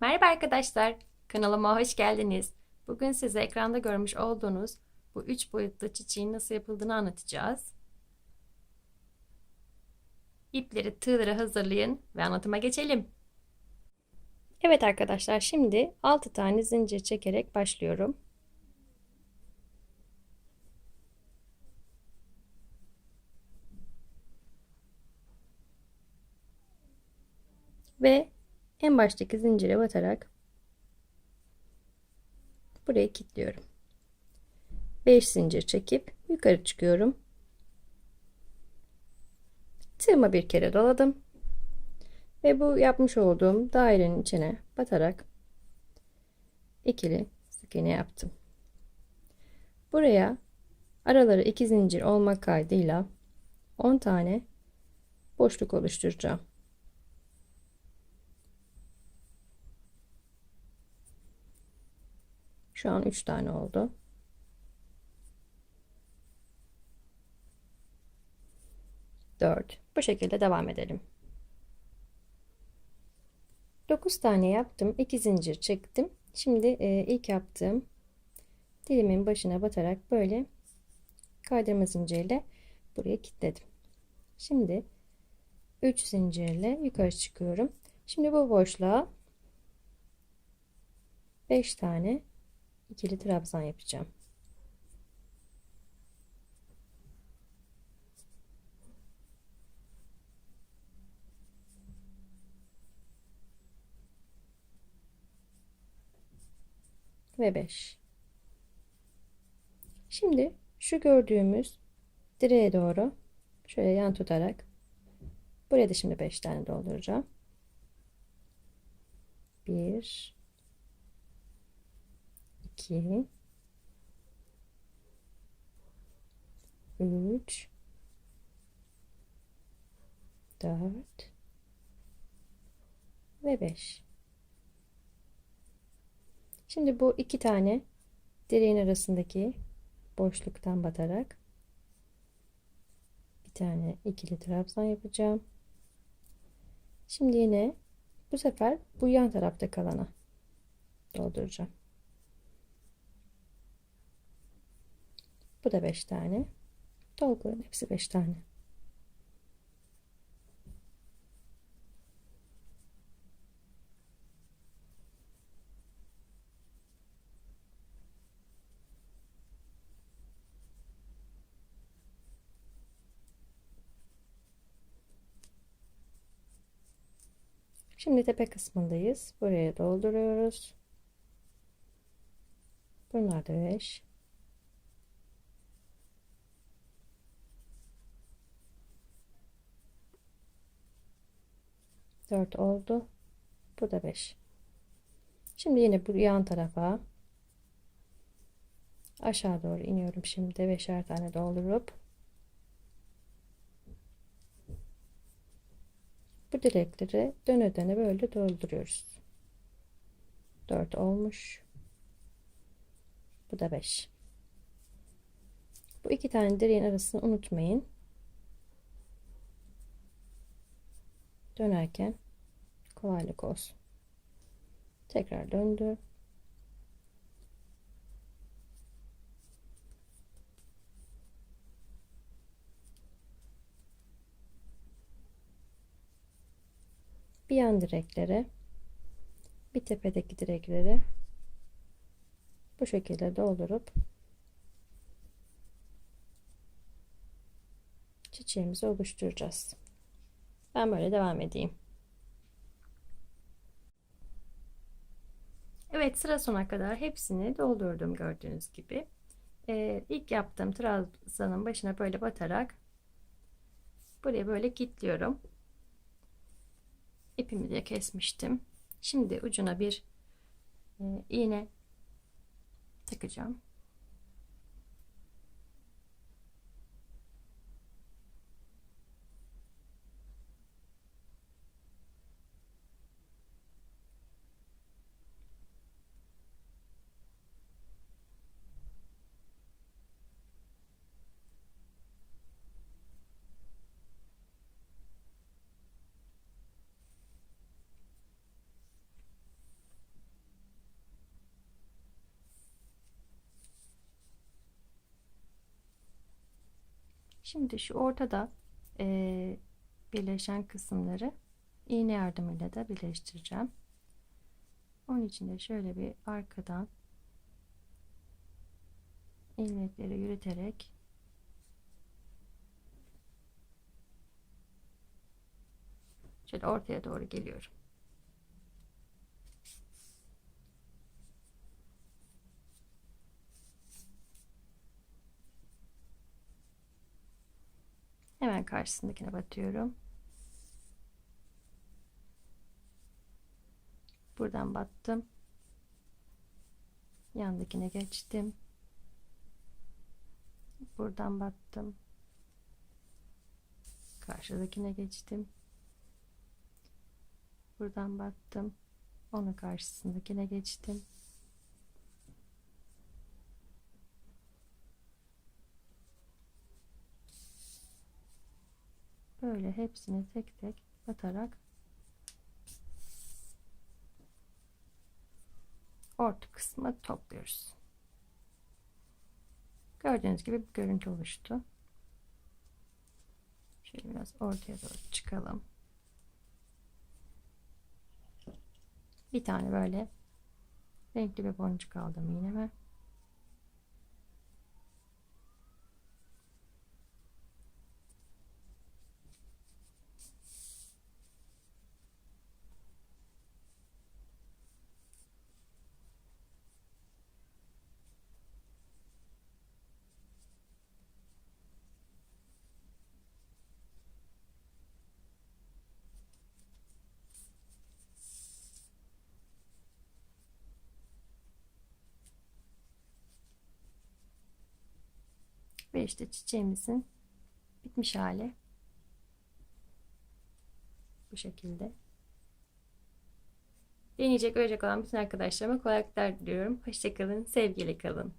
Merhaba arkadaşlar, kanalıma hoş geldiniz. Bugün size ekranda görmüş olduğunuz bu üç boyutlu çiçeğin nasıl yapıldığını anlatacağız. İpleri, tığları hazırlayın ve anlatıma geçelim. Evet arkadaşlar, şimdi 6 tane zincir çekerek başlıyorum. Ve en baştaki zincire batarak burayı kilitliyorum. 5 zincir çekip yukarı çıkıyorum. Tığıma bir kere doladım. Ve bu yapmış olduğum dairenin içine batarak ikili sık iğne yaptım. Buraya araları iki zincir olmak kaydıyla 10 tane boşluk oluşturacağım. Şu an 3 tane oldu. Dört. Bu şekilde devam edelim. 9 tane yaptım. 2 zincir çektim. Şimdi e, ilk yaptığım dilimin başına batarak böyle kaydırma zinciriyle buraya kilitledim. Şimdi 3 zincirle yukarı çıkıyorum. Şimdi bu boşluğa 5 tane ikili trabzan yapacağım. Ve 5. Şimdi şu gördüğümüz direğe doğru şöyle yan tutarak buraya da şimdi 5 tane dolduracağım. 1 2 3 4 ve 5 Şimdi bu iki tane direğin arasındaki boşluktan batarak bir tane ikili trabzan yapacağım. Şimdi yine bu sefer bu yan tarafta kalana dolduracağım. Bu da 5 tane. Dolguların hepsi 5 tane. Şimdi tepe kısmındayız. Buraya dolduruyoruz. Bunlar da 5. 4 oldu. Bu da 5. Şimdi yine bu yan tarafa aşağı doğru iniyorum şimdi beşer tane doldurup bu direkleri döne döne böyle dolduruyoruz. 4 olmuş. Bu da 5. Bu iki tane direğin arasını unutmayın. Dönerken kolaylık olsun. Tekrar döndü. Bir yan direklere bir tepedeki direkleri bu şekilde doldurup çiçeğimizi oluşturacağız. Ben böyle devam edeyim. Evet sıra sona kadar hepsini doldurdum gördüğünüz gibi. Ee, ilk yaptığım trabzanın başına böyle batarak buraya böyle kilitliyorum. İpimi de kesmiştim. Şimdi ucuna bir e, iğne takacağım. Şimdi şu ortada e, birleşen kısımları iğne yardımıyla da birleştireceğim. Onun için de şöyle bir arkadan ilmekleri yürüterek şöyle ortaya doğru geliyorum. Hemen karşısındakine batıyorum. Buradan battım. Yandakine geçtim. Buradan battım. Karşıdakine geçtim. Buradan battım. Onun karşısındakine geçtim. Böyle hepsini tek tek batarak orta kısmı topluyoruz. Gördüğünüz gibi bir görüntü oluştu. Şöyle biraz ortaya doğru çıkalım. Bir tane böyle renkli bir boncuk aldım iğneme. Ve işte çiçeğimizin bitmiş hali. Bu şekilde. Deneyecek, örecek olan bütün arkadaşlarıma kolaylıklar diliyorum. Hoşçakalın, sevgiyle kalın.